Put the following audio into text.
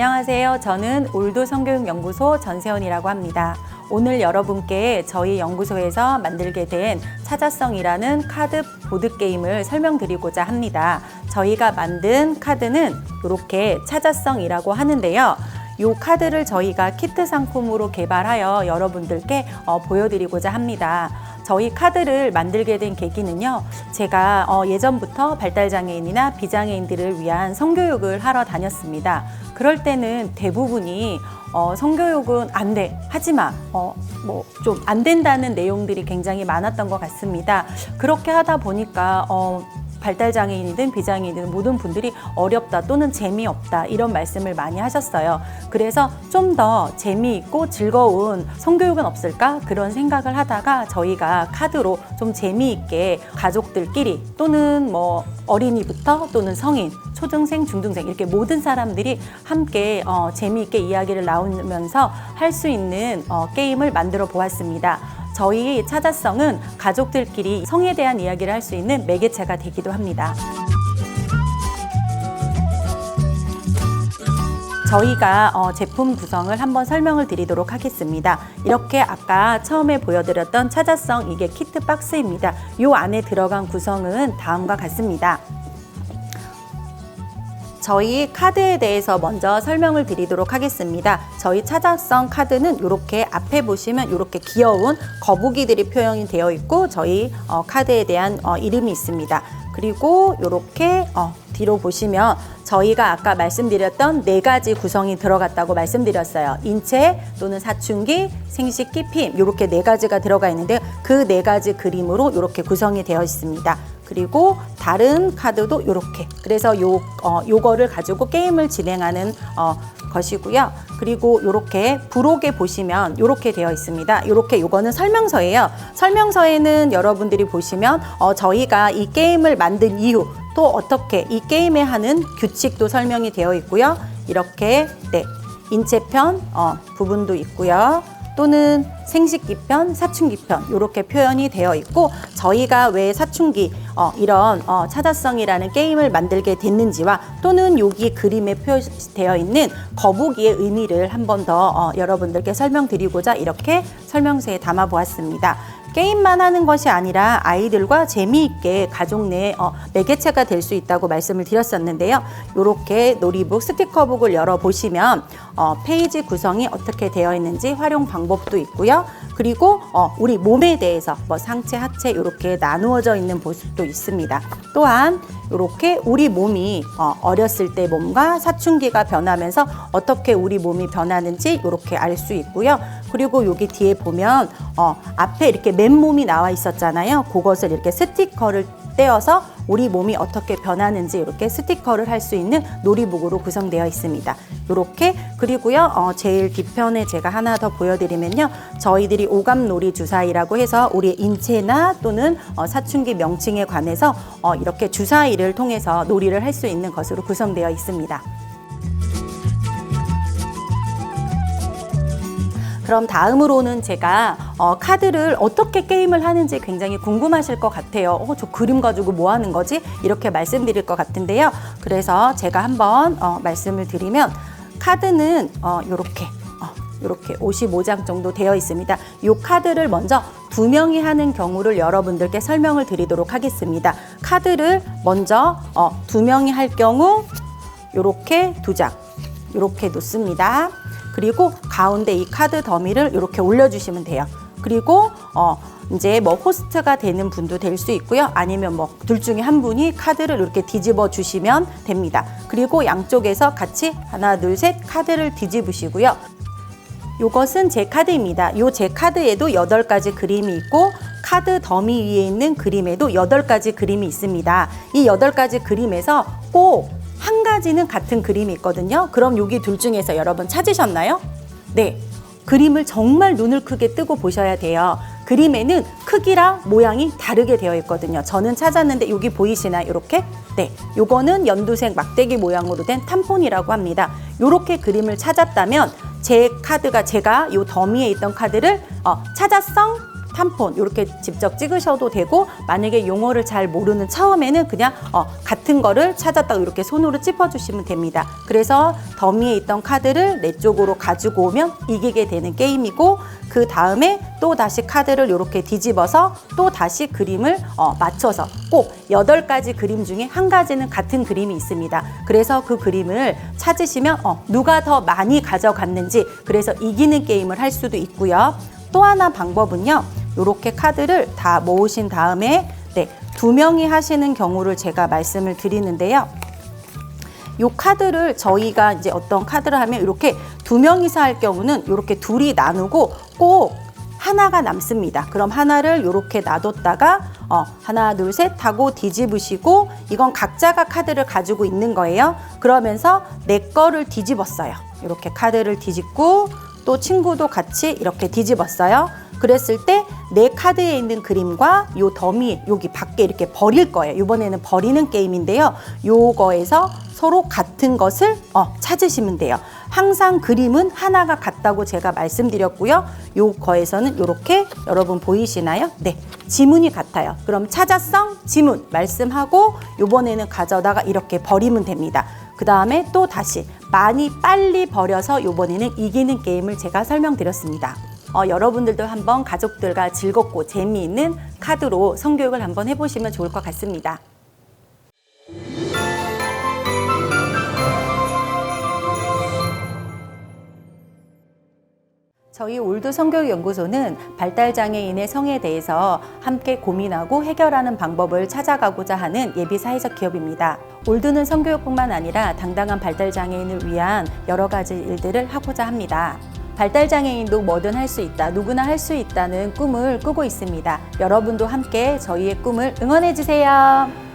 안녕하세요. 저는 올도 성교육연구소 전세원이라고 합니다. 오늘 여러분께 저희 연구소에서 만들게 된 찾아성이라는 카드 보드 게임을 설명드리고자 합니다. 저희가 만든 카드는 이렇게 찾아성이라고 하는데요. 이 카드를 저희가 키트 상품으로 개발하여 여러분들께 어, 보여드리고자 합니다. 저희 카드를 만들게 된 계기는요. 제가 어, 예전부터 발달장애인이나 비장애인들을 위한 성교육을 하러 다녔습니다. 그럴 때는 대부분이 어, 성교육은 안 돼, 하지 마, 어, 뭐, 좀 안 된다는 내용들이 굉장히 많았던 것 같습니다. 그렇게 하다 보니까, 어, 발달 장애인이든 비장애인이든 모든 분들이 어렵다 또는 재미없다 이런 말씀을 많이 하셨어요. 그래서 좀 더 재미있고 즐거운 성교육은 없을까 그런 생각을 하다가 저희가 카드로 좀 재미있게 가족들끼리 또는 뭐 어린이부터 또는 성인, 초등생, 중등생 이렇게 모든 사람들이 함께 어, 재미있게 이야기를 나누면서 할 수 있는 어, 게임을 만들어 보았습니다. 저희 찾아성은 가족들끼리 성에 대한 이야기를 할 수 있는 매개체가 되기도 합니다. 저희가 어, 제품 구성을 한번 설명을 드리도록 하겠습니다. 이렇게 아까 처음에 보여드렸던 찾아성 이게 키트 박스입니다. 이 안에 들어간 구성은 다음과 같습니다. 저희 카드에 대해서 먼저 설명을 드리도록 하겠습니다. 저희 찾아성 카드는 이렇게 앞에 보시면 이렇게 귀여운 거북이들이 표현이 되어 있고 저희 어, 카드에 대한 어, 이름이 있습니다. 그리고 이렇게 어, 뒤로 보시면 저희가 아까 말씀드렸던 네 가지 구성이 들어갔다고 말씀드렸어요. 인체 또는 사춘기, 생식 기피 이렇게 네 가지가 들어가 있는데 그 네 가지 그림으로 이렇게 구성이 되어 있습니다. 그리고 다른 카드도 이렇게 그래서 요 어, 요거를 가지고 게임을 진행하는 어, 것이고요. 그리고 이렇게 부록에 보시면 이렇게 되어 있습니다. 이렇게 요거는 설명서예요. 설명서에는 여러분들이 보시면 어, 저희가 이 게임을 만든 이유 또 어떻게 이 게임에 하는 규칙도 설명이 되어 있고요. 이렇게 네 인체편 어, 부분도 있고요. 또는 생식기편, 사춘기편 이렇게 표현이 되어 있고 저희가 왜 사춘기 어, 이런 어, 찾아성이라는 게임을 만들게 됐는지와 또는 여기 그림에 표시되어 있는 거북이의 의미를 한 번 더 어, 여러분들께 설명드리고자 이렇게 설명서에 담아 보았습니다. 게임만 하는 것이 아니라 아이들과 재미있게 가족 내 어, 매개체가 될 수 있다고 말씀을 드렸었는데요. 이렇게 놀이북 스티커북을 열어 보시면 어, 페이지 구성이 어떻게 되어 있는지 활용 방법도 있고요. 그리고 어, 우리 몸에 대해서 뭐 상체, 하체 이렇게 나누어져 있는 모습도 있습니다. 또한 이렇게 우리 몸이 어, 어렸을 때 몸과 사춘기가 변하면서 어떻게 우리 몸이 변하는지 이렇게 알 수 있고요. 그리고 여기 뒤에 보면 어, 앞에 이렇게 맨몸이 나와 있었잖아요. 그것을 이렇게 스티커를 떼어서 우리 몸이 어떻게 변하는지 이렇게 스티커를 할 수 있는 놀이북으로 구성되어 있습니다. 이렇게 그리고요 어, 제일 뒤편에 제가 하나 더 보여드리면요 저희들이 오감놀이 주사위라고 해서 우리 인체나 또는 어, 사춘기 명칭에 관해서 어, 이렇게 주사위를 통해서 놀이를 할 수 있는 것으로 구성되어 있습니다. 그럼 다음으로는 제가 어, 카드를 어떻게 게임을 하는지 굉장히 궁금하실 것 같아요. 어, 저 그림 가지고 뭐 하는 거지? 이렇게 말씀드릴 것 같은데요. 그래서 제가 한번 어, 말씀을 드리면 카드는 어, 이렇게 이렇게 55장 정도 되어 있습니다. 이 카드를 먼저 두 명이 하는 경우를 여러분들께 설명을 드리도록 하겠습니다. 카드를 먼저 어, 두 명이 할 경우 이렇게 두 장, 이렇게 놓습니다. 그리고 가운데 이 카드 더미를 이렇게 올려주시면 돼요. 그리고 어, 이제 뭐 호스트가 되는 분도 될 수 있고요. 아니면 뭐 둘 중에 한 분이 카드를 이렇게 뒤집어 주시면 됩니다. 그리고 양쪽에서 같이 하나, 둘, 셋 카드를 뒤집으시고요. 요것은 제 카드입니다. 요 제 카드에도 여덟 가지 그림이 있고 카드 더미 위에 있는 그림에도 여덟 가지 그림이 있습니다. 이 여덟 가지 그림에서 꼭한 가지는 같은 그림이 있거든요. 그럼 여기 둘 중에서 여러분 찾으셨나요? 네. 그림을 정말 눈을 크게 뜨고 보셔야 돼요. 그림에는 크기랑 모양이 다르게 되어 있거든요. 저는 찾았는데 여기 보이시나요? 이렇게? 네. 요거는 연두색 막대기 모양으로 된 탐폰이라고 합니다. 요렇게 그림을 찾았다면 제 카드가 제가 요 더미에 있던 카드를 어, 찾았성 탐폰 이렇게 직접 찍으셔도 되고 만약에 용어를 잘 모르는 처음에는 그냥 어, 같은 거를 찾았다가 이렇게 손으로 찝어주시면 됩니다. 그래서 더미에 있던 카드를 내 쪽으로 가지고 오면 이기게 되는 게임이고 그 다음에 또 다시 카드를 이렇게 뒤집어서 또 다시 그림을 어, 맞춰서 꼭 여덟 가지 그림 중에 한 가지는 같은 그림이 있습니다. 그래서 그 그림을 찾으시면 어, 누가 더 많이 가져갔는지 그래서 이기는 게임을 할 수도 있고요. 또 하나 방법은요. 이렇게 카드를 다 모으신 다음에 네, 두 명이 하시는 경우를 제가 말씀을 드리는데요. 요 카드를 저희가 이제 어떤 카드를 하면 이렇게 두 명이서 할 경우는 이렇게 둘이 나누고 꼭 하나가 남습니다. 그럼 하나를 이렇게 놔뒀다가 어, 하나 둘 셋 하고 뒤집으시고 이건 각자가 카드를 가지고 있는 거예요. 그러면서 내 거를 뒤집었어요. 이렇게 카드를 뒤집고 또 친구도 같이 이렇게 뒤집었어요. 그랬을 때 내 카드에 있는 그림과 요 더미 여기 밖에 이렇게 버릴 거예요. 이번에는 버리는 게임인데요. 요거에서 서로 같은 것을 어, 찾으시면 돼요. 항상 그림은 하나가 같다고 제가 말씀드렸고요. 요거에서는 이렇게 여러분 보이시나요? 네. 지문이 같아요. 그럼 찾았성 지문 말씀하고 요번에는 가져다가 이렇게 버리면 됩니다. 그 다음에 또 다시 많이 빨리 버려서 요번에는 이기는 게임을 제가 설명드렸습니다. 어, 여러분들도 한번 가족들과 즐겁고 재미있는 카드로 성교육을 한번 해보시면 좋을 것 같습니다. 저희 올드 성교육연구소는 발달장애인의 성에 대해서 함께 고민하고 해결하는 방법을 찾아가고자 하는 예비 사회적 기업입니다. 올드는 성교육뿐만 아니라 당당한 발달장애인을 위한 여러 가지 일들을 하고자 합니다. 발달장애인도 뭐든 할 수 있다, 누구나 할 수 있다는 꿈을 꾸고 있습니다. 여러분도 함께 저희의 꿈을 응원해 주세요.